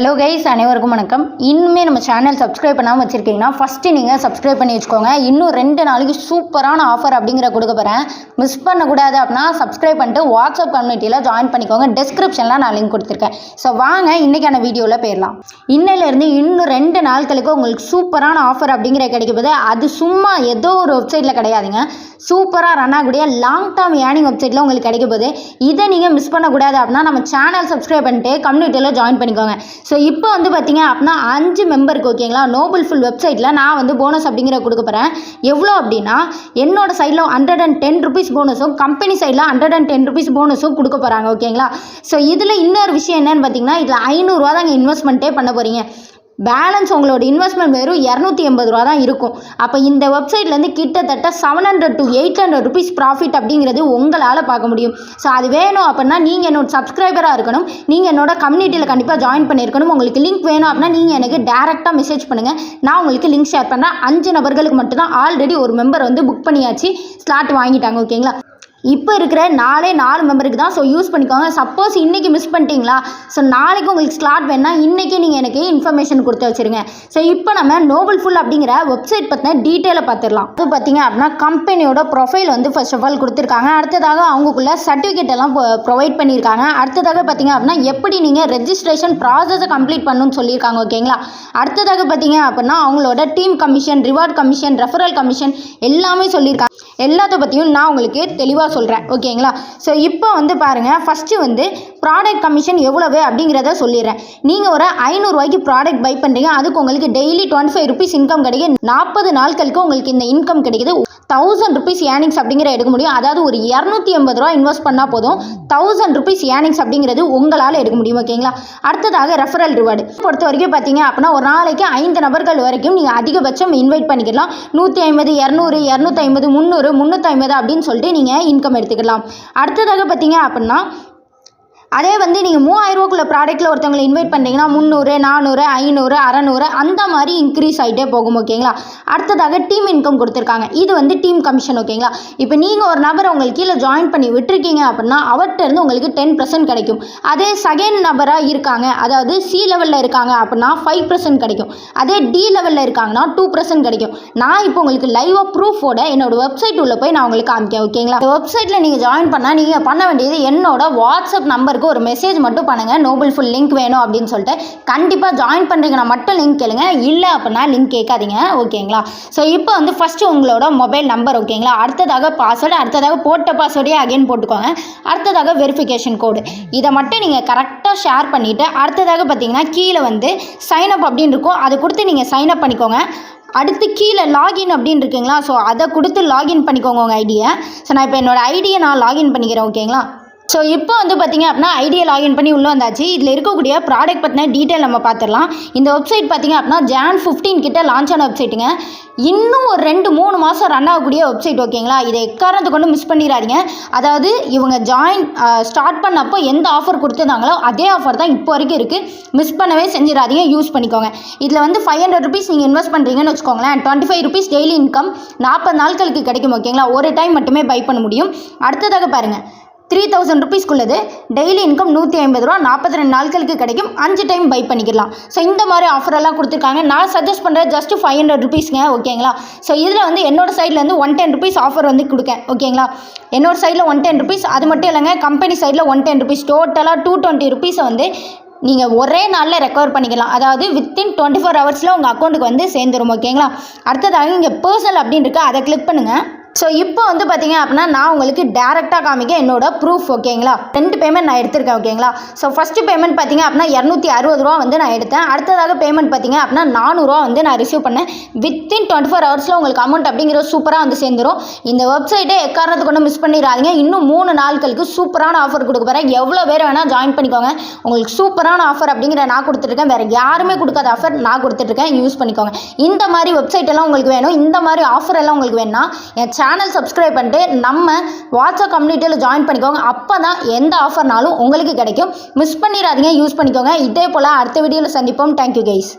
Hello guys அனைவருக்கும் வணக்கம். இன்னுமே நம்ம சேனல் சப்ஸ்கிரைப் பண்ணாமல் வச்சுருக்கீங்கன்னா ஃபஸ்ட்டு நீங்கள் சப்ஸ்கிரைப் பண்ணி வச்சுக்கோங்க. இன்னும் ரெண்டு நாளைக்கு சூப்பரான ஆஃபர் அப்படிங்கிற கொடுக்க போகிறேன் மிஸ் பண்ணக்கூடாது அப்படின்னா சப்ஸ்கிரைப் பண்ணிட்டு வாட்ஸ்அப் கம்யூனிட்டியில் ஜாயின் பண்ணிக்கோங்க. டிஸ்கிரிப்ஷனில் நான் லிங்க் கொடுத்துருக்கேன். ஸோ வாங்க இன்றைக்கான வீடியோவில் போயிடலாம். இன்னிலேருந்து இன்னும் ரெண்டு நாட்களுக்கு உங்களுக்கு சூப்பரான ஆஃபர் அப்படிங்கிற கிடைக்கப்போது அது சும்மா ஏதோ ஒரு வெப்சைட்டில் கிடையாதுங்க. சூப்பராக ரன் ஆகக்கூடிய லாங் டேர்ம் ஏர்னிங் வெப்சைட்டில் உங்களுக்கு கிடைக்க இதை நீங்கள் மிஸ் பண்ணக்கூடாது அப்படின்னா நம்ம சேனல் சப்ஸ்கிரைப் பண்ணிட்டு கம்யூனிட்டியில் ஜாயின் பண்ணிக்கோங்க. ஸோ இப்போ வந்து பார்த்தீங்க அப்படின்னா அஞ்சு மெம்பருக்கு ஓகேங்களா நோபல் ஃபுல் வெப்சைட்டில் நான் வந்து போனஸ் அப்படிங்கிற கொடுக்க போகிறேன் எவ்வளோ அப்படின்னா என்னோட சைடில் ஹண்ட்ரட் அண்ட் டென் ருபீஸ் போனஸும் கம்பெனி சைடில் ஹண்ட்ரட் அண்ட் டென் ருபீஸ் போனஸும் கொடுக்க போகிறாங்க ஓகேங்களா ஸோ இதில் இன்னொரு விஷயம் என்னன்னு பார்த்தீங்கன்னா இதில் ஐநூறுரூவா தாங்க இன்வெஸ்ட்மெண்ட்டே பண்ண போகிறீங்க பேலன்ஸ் உங்களோட இன்வெஸ்ட்மெண்ட் வெறும் இரநூத்தி எண்பது ரூபா தான் இருக்கும். அப்போ இந்த வெப்சைட்லேருந்து கிட்டத்தட்ட seven hundred to eight hundred rupees profit அப்படிங்கிறது உங்களால் பார்க்க முடியும். ஸோ அது வேணும் அப்படின்னா நீங்கள் என்னோட சப்ஸ்கிரைபராக இருக்கணும். நீங்கள் என்னோட கம்யூனிட்டியில் கண்டிப்பாக ஜாயின் பண்ணியிருக்கணும். உங்களுக்கு லிங்க் வேணும் அப்படின்னா நீங்கள் எனக்கு டேரெக்டாக மெசேஜ் பண்ணுங்கள் நான் உங்களுக்கு லிங்க் ஷேர் பண்ணுறேன் அஞ்சு நபர்களுக்கு மட்டும்தான் ஆல்ரெடி ஒரு மெம்பர் வந்து புக் பண்ணியாச்சு. ஸ்லாட் வாங்கிட்டாங்க ஓகேங்களா இப்போ இருக்கிற நாலே நாலு மெம்பருக்கு தான் ஸோ யூஸ் பண்ணிக்கோங்க. சப்போஸ் இன்றைக்கி மிஸ் பண்ணிட்டீங்களா? ஸோ நாளைக்கு உங்களுக்கு ஸ்லாட் வேணால் இன்றைக்கி நீங்கள் எனக்கு இன்ஃபர்மேஷன் கொடுத்து வச்சுருங்க. ஸோ இப்போ நம்ம நோபல் ஃபுல் அப்படிங்கிற வெப்சைட் பற்றின டீட்டெயிலை பார்த்துடலாம் அது பார்த்தீங்க அப்படின்னா கம்பெனியோட ப்ரொஃபைல் வந்து ஃபர்ஸ்ட் ஆஃப் ஆல் கொடுத்துருக்காங்க. அடுத்ததாக அவங்களுக்குள்ள சர்டிஃபிகேட் எல்லாம் ப்ரொவைட் பண்ணியிருக்காங்க. அடுத்ததாக பார்த்தீங்க அப்படின்னா எப்படி நீங்கள் ரெஜிஸ்ட்ரேஷன் ப்ராசஸை கம்ப்ளீட் பண்ணணும்னு சொல்லியிருக்காங்க ஓகேங்களா அடுத்ததாக பார்த்தீங்க அப்படின்னா அவங்களோட team commission reward commission referral commission எல்லாமே சொல்லியிருக்காங்க. எல்லாத்த பற்றியும் நான் உங்களுக்கு தெளிவாக சொல்கிறேன் ஓகேங்களா? ஸோ இப்போ வந்து பாருங்கள் ஃபஸ்ட்டு வந்து ப்ராடக்ட் கமிஷன் எவ்வளவு அப்படிங்கிறத சொல்லிடுறேன். நீங்கள் ஒரு ஐநூறுரூவாய்க்கு ப்ராடக்ட் பை பண்ணுறீங்க அதுக்கு உங்களுக்கு daily twenty five rupees income கிடைக்கும் நாற்பது நாட்களுக்கு உங்களுக்கு இந்த இன்கம் கிடைக்குது. தௌசண்ட் ருபீஸ் ஏர்னிங்ஸ் அப்படிங்கிற எடுக்க முடியும். அதாவது ஒரு இரநூத்தி எண்பது ரூபா இன்வெஸ்ட் பண்ணால் போதும். தௌசண்ட் ருபீஸ் ஏர்னிங்ஸ் அப்படிங்கிறது உங்களால் எடுக்க முடியும் ஓகேங்களா? அடுத்ததாக ரெஃபரல் ரிவார்டு பொறுத்த வரைக்கும் பார்த்தீங்க அப்படின்னா ஒரு நாளைக்கு ஐந்து நபர்கள் வரைக்கும் நீங்கள் அதிகபட்சம் இன்வைட் பண்ணிக்கலாம் நூற்றி ஐம்பது இரநூறு இரநூத்தி ஐம்பது முந்நூறு முந்நூற்றி ஐம்பது அப்படின்னு சொல்லிட்டு நீங்கள் இன்கம் எடுத்துக்கலாம் அடுத்ததாக பார்த்தீங்க அப்படின்னா அதே வந்து நீங்கள் மூவாயிரரூவாக்குள்ள ப்ராடக்ட்டில் ஒருத்தவங்களை இன்வைட் பண்ணிட்டீங்கன்னா முந்நூறு நானூறு ஐநூறு அறநூறு அந்த மாதிரி இன்க்ரீஸ் ஆகிட்டே போகும் ஓகேங்களா அடுத்ததாக டீம் இன்கம் கொடுத்துருக்காங்க. இது வந்து டீம் கமிஷன் ஓகேங்களா இப்போ நீங்கள் ஒரு நபரை உங்களுக்கு கீழே ஜாயின் பண்ணி விட்டுருக்கீங்க அப்படின்னா அவர்கிட்ட இருந்து உங்களுக்கு டென் பர்சன்ட் கிடைக்கும். அதே செகண்ட் நபராக இருக்காங்க அதாவது சி லெவலில் இருக்காங்க அப்படின்னா ஃபைவ் பர்சன்ட் கிடைக்கும். அதே டி லெவலில் இருக்காங்கன்னா டூ பர்சன்ட் கிடைக்கும். நான் இப்போ உங்களுக்கு லைவாக ப்ரூஃபோட என்னோட வெப்சைட் உள்ளே போய் நான் உங்களுக்கு காமிக்கேன் ஓகேங்களா வெப்சைட்டில் நீங்கள் ஜாயின் பண்ணால் நீங்கள் பண்ண வேண்டியது என்னோட வாட்ஸ்அப் நம்பர் நம்பருக்கு ஒரு மெசேஜ் மட்டும் பண்ணுங்கள் நோபல் ஃபுல் லிங்க் வேணும் அப்படின்னு சொல்லிட்டு. கண்டிப்பாக ஜாயின் பண்ணுறீங்கன்னா மட்டும் லிங்க் கேளுங்க. இல்லை அப்படின்னா லிங்க் கேட்காதீங்க. ஓகேங்களா ஸோ இப்போ வந்து ஃபஸ்ட்டு உங்களோட மொபைல் நம்பர் ஓகேங்களா அடுத்ததாக பாஸ்வேர்டு அடுத்ததாக போட்ட பாஸ்வேர்டே அகைன் போட்டுக்கோங்க. அடுத்ததாக வெரிஃபிகேஷன் கோடு இதை மட்டும் நீங்கள் கரெக்டாக ஷேர் பண்ணிவிட்டு அடுத்ததாக பார்த்தீங்கன்னா கீழே வந்து சைன் அப் அப்படின்னு இருக்கும். அதை கொடுத்து நீங்கள் சைன் அப் பண்ணிக்கோங்க. அடுத்து கீழே லாகின் அப்படின்னு இருக்குங்களா? ஸோ அதை கொடுத்து லாகின் பண்ணிக்கோங்க உங்கள் ஐடியை ஸோ நான் இப்போ என்னோடய ஐடியை நான் லாகின் பண்ணிக்கிறேன் ஓகேங்களா ஸோ இப்போ வந்து பார்த்தீங்க அப்படின்னா ஐடியா லாகின் பண்ணி உள்ளே வந்தாச்சு. இதில் இருக்கக்கூடிய ப்ராடக்ட் பற்றின டீட்டெயில் நம்ம பார்த்துடலாம். இந்த வெப்சைட் பார்த்தீங்க அப்படின்னா ஜான் ஃபிஃப்டீன் கிட்ட லான்ச் ஆன வெப்சைட்டுங்க இன்னும் ஒரு ரெண்டு மூணு மாதம் ரன் ஆகக்கூடிய வெப்சைட் ஓகேங்களா இதை எக்காரணத்தை கொண்டு மிஸ் பண்ணிடாதீங்க. அதாவது இவங்க ஜாயின் ஸ்டார்ட் பண்ணப்போ எந்த ஆஃபர் கொடுத்துருந்தாங்களோ அதே ஆஃபர் தான் இப்போ வரைக்கும் இருக்குது மிஸ் பண்ணவே செஞ்சிடாதீங்க. யூஸ் பண்ணிக்கோங்க. இதில் வந்து ஃபைவ் ஹண்ட்ரட் ருபீஸ் நீங்கள் இன்வெஸ்ட் பண்ணுறீங்கன்னு வச்சுக்கோங்களேன். Twenty five rupees daily income நாற்பது நாட்களுக்கு கிடைக்கும் ஓகேங்களா ஒரு டைம் மட்டுமே பை பண்ண முடியும். அடுத்ததாக பாருங்கள் த்ரீ தௌசண்ட் ருபீஸ்க்குள்ளது டெய்லி இன்கம் நூற்றி ஐம்பது ரூபா நாற்பத்தி ரெண்டு நாட்களுக்கு கிடைக்கும். அஞ்சு டைம் பை பண்ணிக்கலாம். ஸோ இந்த மாதிரி ஆஃபரெல்லாம் கொடுத்துருக்காங்க. நான் சஜஸ்ட் பண்ணுறது ஜஸ்ட் ஃபைவ் ஹண்ட்ரட் ருபீஸ்ங்க ஓகேங்களா ஸோ இதில் வந்து என்னோட சைட்லேருந்து ஒன் டென் ருபீஸ் ஆஃபர் வந்து கொடுக்கேன் ஓகேங்களா என்னோட சைடில் ஒன் டென் ருபீஸ் அது மட்டும் இல்லைங்க கம்பெனி சைடில் ஒன் டென் ருபீஸ் டோட்டலாக டூ டுவெண்ட்டி ருபீஸை வந்து நீங்கள் ஒரே நாளில் ரெக்கவர் பண்ணிக்கலாம். அதாவது வித்தின் டுவெண்ட்டி ஃபோர் ஹவர்ஸில் உங்கள் அக்கௌண்ட்டுக்கு வந்து சேர்ந்துரும் ஓகேங்களா அடுத்ததாக இங்கே பர்சனல் அப்படின்னு இருக்கு அதை கிளிக் பண்ணுங்கள் ஸோ இப்போ வந்து பார்த்தீங்க அப்படின்னா நான் உங்களுக்கு டேரெக்டாக காமிக்க என்னோட ப்ரூஃப் ஓகேங்களா ரெண்டு பேமெண்ட் நான் எடுத்திருக்கேன் ஓகேங்களா ஸோ ஃபஸ்ட்டு பேமெண்ட் பார்த்தீங்க அப்படின்னா இரநூத்தி அறுபது ரூபா வந்து நான் எடுத்தேன். அடுத்ததாக பேமெண்ட் பார்த்தீங்க அப்படின்னா நானூறுரூவா வந்து நான் ரிசீவ் பண்ணேன். வித்தின் டுவெண்ட்டி ஃபோர் ஹவர்ஸில் உங்களுக்கு அமௌண்ட் அப்படிங்கிற சூப்பராக வந்து சேர்ந்துரும். இந்த வெப்சைட்டை எக்காரணத்தை கொண்டு மிஸ் பண்ணிடாதீங்க. இன்னும் மூணு நாட்களுக்கு சூப்பரான ஆஃபர் கொடுக்க போகிறேன் எவ்வளோ பேர் வேணால் ஜாயின் பண்ணிக்கோங்க. உங்களுக்கு சூப்பரான ஆஃபர் அப்படிங்கிற நான் கொடுத்துருக்கேன் வேறு யாருமே கொடுக்காத ஆஃபர் நான் கொடுத்துட்ருக்கேன். யூஸ் பண்ணிக்கோங்க. இந்த மாதிரி வெப்சைட் எல்லாம் உங்களுக்கு வேணும். இந்த மாதிரி ஆஃபர் எல்லாம் உங்களுக்கு வேணும்னா என் சேனல் சப்ஸ்கிரைப் பண்ணிட்டு நம்ம வாட்ஸ்அப் கம்யூனிட்டியில் ஜாயின் பண்ணிக்கோங்க. அப்போ தான் எந்த ஆஃபர்னாலும் உங்களுக்கு கிடைக்கும். மிஸ் பண்ணிடாதீங்க யூஸ் பண்ணிக்கோங்க. இதே போல் அடுத்த வீடியோவில் சந்திப்போம். Thank you guys